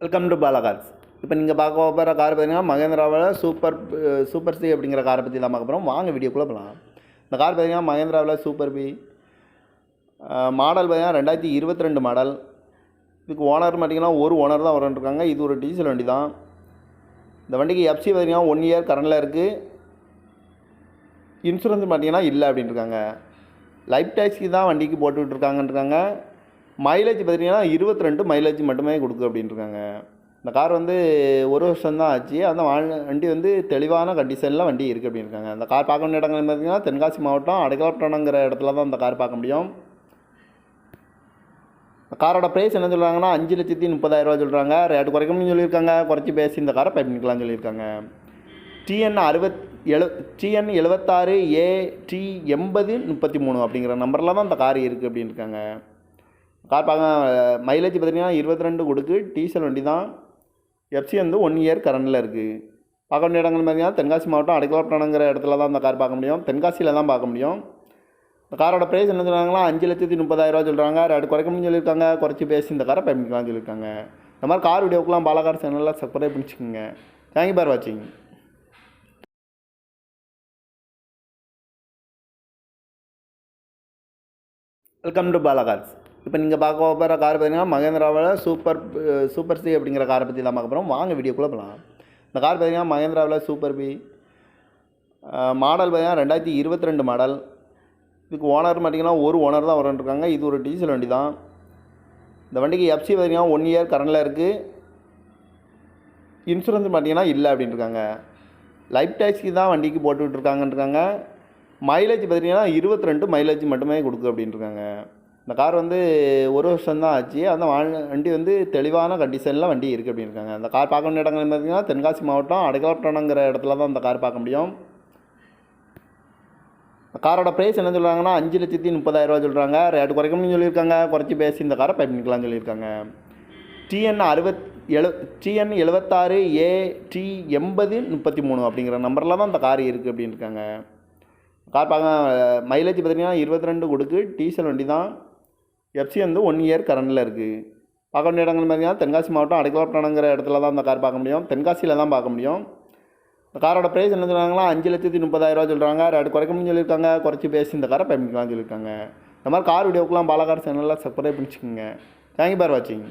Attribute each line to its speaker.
Speaker 1: Welcome to Bala cars இப்போ நீங்கள் பார்க்க போகிற கார் பார்த்தீங்கன்னா மகேந்திராவில் சூப்பர் சூப்பர் சி அப்படிங்கிற காரை பற்றி தான் பார்க்க போகிறோம் வாங்க வீடியோக்குள்ளே போகலாம் இந்த கார் பார்த்தீங்கன்னா மகேந்திராவில் சூப்பர் பி மாடல் பார்த்தீங்கன்னா ரெண்டாயிரத்தி இருபத்தி ரெண்டு மாடல் இதுக்கு ஓனர் பார்த்தீங்கன்னா ஒரு ஓனர் தான் வரன்ட்ருக்காங்க இது ஒரு டீசல் வண்டி தான். இந்த வண்டிக்கு எஃப்சி பார்த்தீங்கன்னா ஒன் இயர் கரண்டில் இருக்குது இன்சூரன்ஸ் பார்த்தீங்கன்னா இல்லை அப்படின்ட்டுருக்காங்க லைஃப் டேக்ஸிக்கு தான் வண்டிக்கு போட்டுக்கிட்டு இருக்காங்கன்றாங்க மைலேஜ் பார்த்தீங்கன்னா இருபத்தி ரெண்டு மைலேஜ் மட்டுமே கொடுக்கு அப்படின்ட்டு இருக்காங்க இந்த கார் வந்து ஒரு வருஷம் தான் ஆச்சு. அந்த வண்டி வந்து தெளிவான கண்டிஷனில் வண்டி இருக்குது அப்படின்னு இருக்காங்க அந்த கார் பார்க்க வேண்டிய இடங்கள் பார்த்தீங்கன்னா தென்காசி மாவட்டம் அடைக்கலாப்பட்டணங்கிற இடத்துல தான் அந்த கார் பார்க்க முடியும். காரோட ப்ரைஸ் என்ன சொல்கிறாங்கன்னா அஞ்சு லட்சத்தி முப்பதாயிரரூவா சொல்கிறாங்க ரேட்டு குறைக்கணும்னு சொல்லியிருக்காங்க. குறைச்சி பேசி இந்த காரை பை பண்ணிக்கலாம்னு சொல்லியிருக்காங்க. டிஎன் அறுபத் எழு டிஎன் எழுபத்தாறு ஏ டி எண்பது முப்பத்தி மூணு அப்படிங்கிற நம்பரில் தான் இந்த கார் இருக்குது அப்படின்னு இருக்காங்க கார் பார்க்க மைலேஜ் பார்த்தீங்கன்னா இருபத்தி ரெண்டு கொடுக்கு டீசல் வண்டி தான் எஃப்சி வந்து ஒன் இயர் கரண்டில் இருக்குது பார்க்க வேண்டிய இடங்கள் பார்த்தீங்கன்னா தென்காசி மாவட்டம் அடைக்கலாப்பட்டணங்கிற இடத்துல தான் அந்த கார் பார்க்க முடியும். தென்காசியில் தான் பார்க்க முடியும். இந்த காரோட ப்ரைஸ் என்ன சொல்கிறாங்களா அஞ்சு லட்சத்தி முப்பதாயிரரூவா சொல்கிறாங்க ரெண்டு குறைக்கணும்னு சொல்லியிருக்காங்க. குறைச்சி பேசி இந்த காரை பயன்படுத்தலாம் சொல்லியிருக்காங்க இந்த மாதிரி கார் வீடியோக்கெலாம் பாலக்கார் சேனலில் சப்ஸ்கிரைப் பண்ணிச்சுக்கோங்க. தேங்க்யூ பார் வாட்சிங் வெல்கம் டு பாலா இப்போ நீங்கள் பார்க்க போகிற கார் பார்த்தீங்கன்னா மகேந்திராவில் சூப்பர் சூப்பர் சி அப்படிங்கிற காரை பற்றி தான் பார்க்க போகிறோம். வாங்க வீடியோக்குள்ளே போகலாம். இந்த கார் பார்த்தீங்கன்னா மகேந்திராவில் சூப்பர் பி மாடல் பார்த்தீங்கன்னா ரெண்டாயிரத்தி இருபத்தி ரெண்டு மாடல் இதுக்கு ஓனர் பார்த்தீங்கன்னா ஒரு ஓனர் தான் வரன்ட்ருக்காங்க இது ஒரு டீசல் வண்டி தான். இந்த வண்டிக்கு எஃப்சி பார்த்தீங்கன்னா ஒன் இயர் கரண்டில் இருக்குது இன்சூரன்ஸ் பார்த்தீங்கன்னா இல்லை அப்படின்ருக்காங்க லைஃப் டேக்ஸிக்கு தான் வண்டிக்கு போட்டுக்கிட்டு விட்ருக்காங்கன்றாங்க மைலேஜ் பார்த்தீங்கன்னா இருபத்தி ரெண்டு மைலேஜ் மட்டுமே கொடுக்கு அப்படின்ட்டுருக்காங்க இந்த கார் வந்து ஒரு வருஷம் தான் ஆச்சு. அந்த வண்டி வந்து தெளிவான கண்டிஷனில் வண்டி இருக்குது அப்படின்னு இருக்காங்க. அந்த கார் பார்க்க வேண்டிய இடங்கள் பார்த்தீங்கன்னா தென்காசி மாவட்டம் அடைக்கலாப்பட்டணங்கிற இடத்துல தான் அந்த கார் பார்க்க முடியும். காரோட ப்ரைஸ் என்ன சொல்கிறாங்கன்னா அஞ்சு லட்சத்தி முப்பதாயிரரூவா சொல்கிறாங்க ரேட்டு குறைக்கணும்னு சொல்லியிருக்காங்க. குறைச்சி பேசி இந்த காரை பை பண்ணிக்கலாம்னு சொல்லியிருக்காங்க டிஎன் அறுபத் எழு டிஎன் எழுபத்தாறு ஏ டி எண்பது முப்பத்தி மூணு அப்படிங்கிற நம்பரில் தான் இந்த கார் இருக்குது அப்படின்னு இருக்காங்க. கார் பார்க்க மைலேஜ் பார்த்தீங்கன்னா இருபத்தி ரெண்டு கொடுக்கு. டீசல் வண்டி தான் எஃப்சி வந்து ஒன் இயர் கரண்டில் இருக்குது பார்க்க வேண்டிய இடங்கள் பார்த்தீங்கன்னா தென்காசி மாவட்டம் அடைக்கலாப்பட்டணங்கிற இடத்துல தான் அந்த கார் பார்க்க முடியும். தென்காசியில் தான் பார்க்க முடியும். இந்த காரோட ப்ரைஸ் என்ன சொல்கிறாங்களா அஞ்சு லட்சத்தி முப்பதாயிரரூவா சொல்கிறாங்க ரேட்டு குறைக்கணும்னு சொல்லியிருக்காங்க. குறைச்சி பேசி இந்த காரை பயன்படுத்தலாம்னு சொல்லியிருக்காங்க. இந்த மாதிரி கார் வீடியோக்கெலாம் பாலகார் சேனலில் சப்ஸ்கிரைப் பண்ணிச்சுக்கோங்க. தேங்க்யூ பார் வாட்சிங்